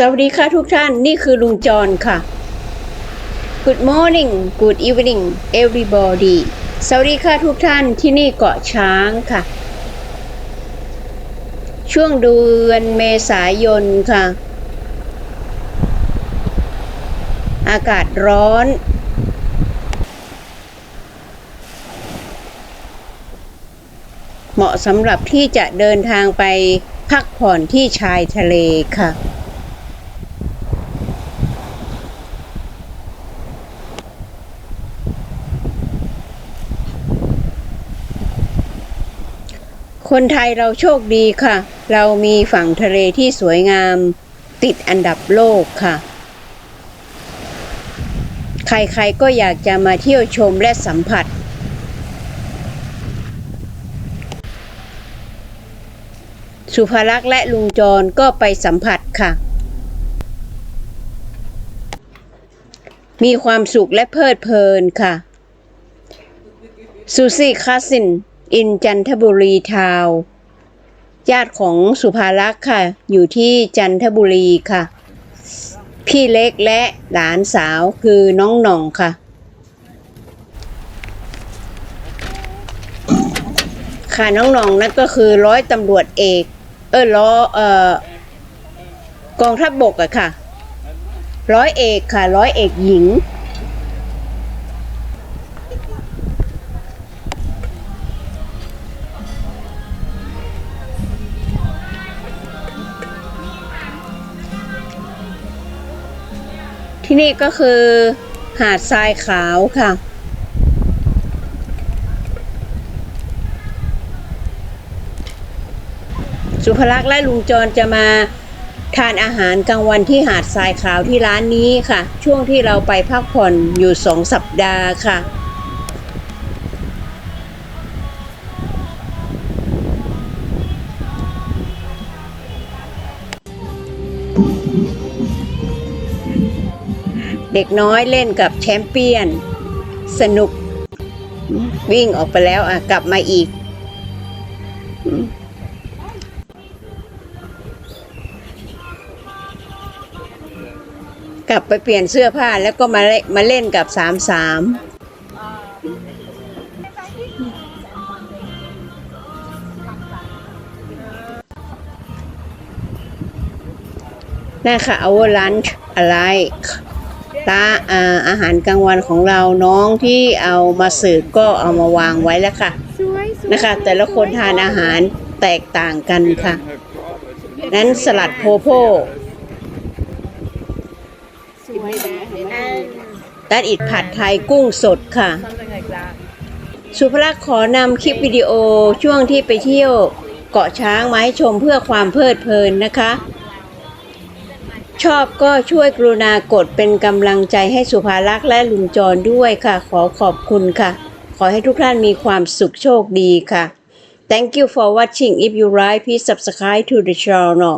สวัสดีค่ะทุกท่านนี่คือลุงจรค่ะ Good morning Good evening everybody สวัสดีค่ะทุกท่านที่นี่เกาะช้างค่ะ ช่วงเดือนเมษายนค่ะ อากาศร้อน เหมาะสำหรับที่จะเดินทางไปพักผ่อนที่ชายทะเลค่ะ คนไทยเราโชคดีค่ะ เรามีฝั่งทะเลที่สวยงาม ติดอันดับโลกค่ะ ใครๆก็อยากจะมาเที่ยวชมและสัมผัส สุภารักษ์และลุงจรก็ไปสัมผัสค่ะ มีความสุขและเพลิดเพลินค่ะซูซี่คาสิน อินจันทบุรีทาว ญาติของสุภารักษ์ค่ะ อยู่ที่จันทบุรีค่ะ พี่เล็กและหลานสาวคือน้องหน่องค่ะ ค่ะน้องหน่องนั่นก็คือร้อยตำรวจเอก เออล้อเออกองทัพบบกอะค่ะ ร้อยเอกค่ะ ร้อยเอกหญิง ที่นี่ก็คือหาดทรายขาวค่ะ สุภลักษณ์และลุงจรจะมาทานอาหารกลางวันที่หาดทรายขาวที่ร้านนี้ค่ะ ช่วงที่เราไปพักผ่อนอยู่สองสัปดาห์ค่ะ ด็กน้อยเล่นกับแชมเปี้ยน สนุก วิ่งออกไปแล้วอะ กลับมาอีก กลับไปเปลี่ยนเสื้อผ้าแล้วก็มาเล่นมาเล่นกับสามสามนั่นค่ะ our lunch อะไร ตาอาอาหารกลางวันของเราน้องที่เอามาสืบก็เอามาวางไว้แล้วค่ะนะคะ แต่ละคนทานอาหารแตกต่างกันค่ะ นั้นสลัดโพโพสวยนะตัดอิดผัดไทยกุ้งสดค่ะ สุภลักษณ์ขอนำคลิปวิดีโอช่วงที่ไปเที่ยวเกาะช้างมาให้ชมเพื่อความเพลิดเพลินนะคะ ชอบก็ช่วยกรุณากดเป็นกำลังใจให้สุภาลักษณ์และลุงจรด้วยค่ะ ขอขอบคุณค่ะ ขอให้ทุกท่านมีความสุขโชคดีค่ะ Thank you for watching if you like please subscribe to the channel